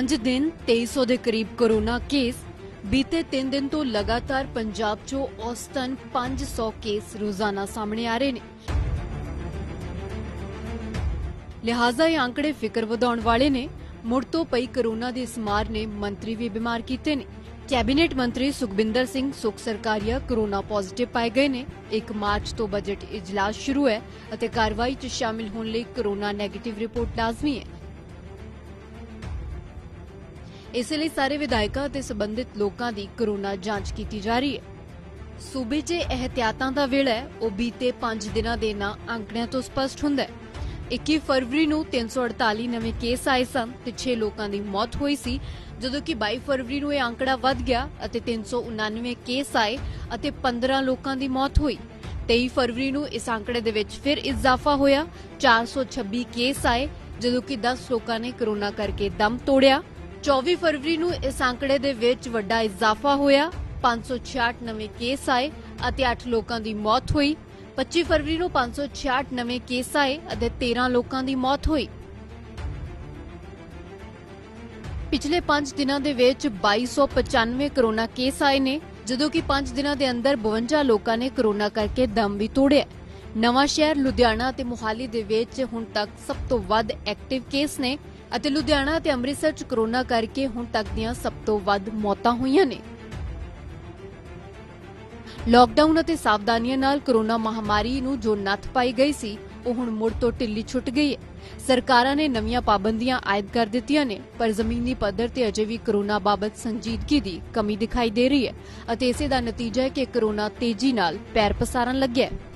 5 ਦਿਨ 2300 ਦੇ ਕਰੀਬ ਕੋਰੋਨਾ ਕੇਸ ਬੀਤੇ 3 ਦਿਨ ਤੋਂ ਲਗਾਤਾਰ ਪੰਜਾਬ 'ਚੋਂ ਔਸਤਨ 500 ਕੇਸ ਰੋਜ਼ਾਨਾ ਸਾਹਮਣੇ ਆ ਰਹੇ ਨੇ। ਲਿਹਾਜ਼ਾ ਇਹ ਆંકੜੇ ਫਿਕਰ ਵਧਾਉਣ ਵਾਲੇ ਨੇ। ਮੁੜ ਤੋਂ ਪਈ ਕੋਰੋਨਾ ਦੀ ਇਸ ਮਾਰ ਨੇ ਮੰਤਰੀ ਵੀ ਬਿਮਾਰ ਕੀਤੇ ਨੇ। ਕੈਬਨਿਟ ਮੰਤਰੀ ਸੁਖਬਿੰਦਰ ਸਿੰਘ ਸੁਖ ਸਰਕਾਰੀਆ ਕੋਰੋਨਾ ਪੋਜ਼ਿਟਿਵ ਪਾਏ ਗਏ ਨੇ। 1 ਮਾਰਚ ਤੋਂ ਬਜਟ ਇਜਲਾਸ ਸ਼ੁਰੂ ਹੈ ਅਤੇ ਕਾਰਵਾਈ 'ਚ ਸ਼ਾਮਿਲ ਹੋਣ ਲਈ ਕੋਰੋਨਾ ਨੈਗੇਟਿਵ ਰਿਪੋਰਟ ਲਾਜ਼ਮੀ ਹੈ। ਇਸੇ ਲਈ ਸਾਰੇ ਵਿਧਾਇਕਾਂ ਅਤੇ ਸੰਬੰਧਿਤ ਲੋਕਾਂ ਦੀ ਕੋਰੋਨਾ ਜਾਂਚ ਕੀਤੀ ਜਾ ਰਹੀ ਹੈ। ਸੂਬੇ 'ਚ ਇਹਤਿਆਤਾਂ ਦਾ ਵੇਲਾ ਹੈ। ਉਹ ਬੀਤੇ 5 ਦਿਨਾਂ ਦੇ ਨਾ ਅੰਕੜਿਆਂ ਤੋਂ ਸਪਸ਼ਟ ਹੁੰਦਾ ਹੈ। 21 ਫਰਵਰੀ ਨੂੰ 348 ਨਵੇਂ ਕੇਸ ਆਏ ਸਨ ਤੇ 6 ਲੋਕਾਂ ਦੀ ਮੌਤ ਹੋਈ ਸੀ। ਜਦੋਂ ਕਿ 22 ਫਰਵਰੀ ਨੂੰ ਇਹ ਅੰਕੜਾ ਵੱਧ ਗਿਆ ਅਤੇ 399 ਕੇਸ ਆਏ ਅਤੇ 15 ਲੋਕਾਂ ਦੀ ਮੌਤ ਹੋਈ। 23 ਫਰਵਰੀ ਨੂੰ ਇਸ ਅੰਕੜੇ ਦੇ ਵਿੱਚ ਫਿਰ ਇਜ਼ਾਫਾ ਹੋਇਆ। 426 ਕੇਸ ਆਏ। ਜਦੋਂ ਕਿ 10 ਲੋਕਾਂ ਨੇ ਕਰੋਨਾ ਕਰਕੇ ਦਮ ਤੋੜਿਆ। 24 ਫਰਵਰੀ ਨੂੰ ਇਸ ਅੰਕੜੇ ਦੇ ਵਿੱਚ ਵੱਡਾ ਇਜ਼ਾਫਾ ਹੋਇਆ। 566 ਨਵੇਂ ਕੇਸ ਆਏ ਅਤੇ 8 ਲੋਕਾਂ ਦੀ ਮੌਤ ਹੋਈ। 25 ਫਰਵਰੀ ਨੂੰ 566 ਨਵੇਂ ਕੇਸ ਆਏ ਅਤੇ 13 ਲੋਕਾਂ ਦੀ ਮੌਤ ਹੋਈ। ਪਿਛਲੇ 5 ਦਿਨਾਂ ਦੇ ਵਿੱਚ 2295 ਕਰੋਨਾ ਕੇਸ ਆਏ ਨੇ, ਜਦੋਂ ਕਿ 5 ਦਿਨਾਂ ਦੇ ਅੰਦਰ 52 ਲੋਕਾਂ ਨੇ ਕਰੋਨਾ ਕਰਕੇ ਦਮ ਵੀ ਤੋੜਿਆ। ਨਵਾਂ ਸ਼ਹਿਰ ਲੁਧਿਆਣਾ ਤੇ ਮੁਹਾਲੀ ਦੇ ਵਿੱਚ ਹੁਣ ਤੱਕ ਸਭ ਤੋਂ ਵੱਧ ਐਕਟਿਵ ਕੇਸ ਨੇ। ਅਤੇ ਲੁਧਿਆਣਾ ਤੇ ਅੰਮ੍ਰਿਤਸਰ ਚ ਕਰੋਨਾ ਕਰਕੇ ਹੁਣ ਤੱਕ ਦੀਆਂ ਸਭ ਤੋਂ ਵੱਧ ਮੌਤਾਂ ਹੋਈਆਂ ਨੇ। ਲਾਕਡਾਊਨ ਅਤੇ ਸਾਵਧਾਨੀਆਂ ਨਾਲ ਕਰੋਨਾ ਮਹਾਮਾਰੀ ਨੂੰ ਜੋ ਨੱਥ ਪਾਈ ਗਈ ਸੀ, ਉਹ ਹੁਣ ਮੁੜ ਤੋਂ ਢਿੱਲੀ ਛੁੱਟ ਗਈ ਹੈ। ਸਰਕਾਰਾਂ ਨੇ ਨਵੀਆਂ ਪਾਬੰਦੀਆਂ ਆਇਦ ਕਰ ਦਿੱਤੀਆਂ ਨੇ, ਪਰ ਜ਼ਮੀਨੀ ਪੱਧਰ ਤੇ ਅਜੇ ਵੀ ਕਰੋਨਾ ਬਾਬਤ ਸੰਜੀਦਗੀ ਦੀ ਕਮੀ ਦਿਖਾਈ ਦੇ ਰਹੀ ਹੈ ਅਤੇ ਇਸੇ ਦਾ ਨਤੀਜਾ ਹੈ ਕਿ ਕਰੋਨਾ ਤੇਜ਼ੀ ਨਾਲ ਪੈਰ ਪਸਾਰਨ ਲੱਗਿਆ ਹੈ।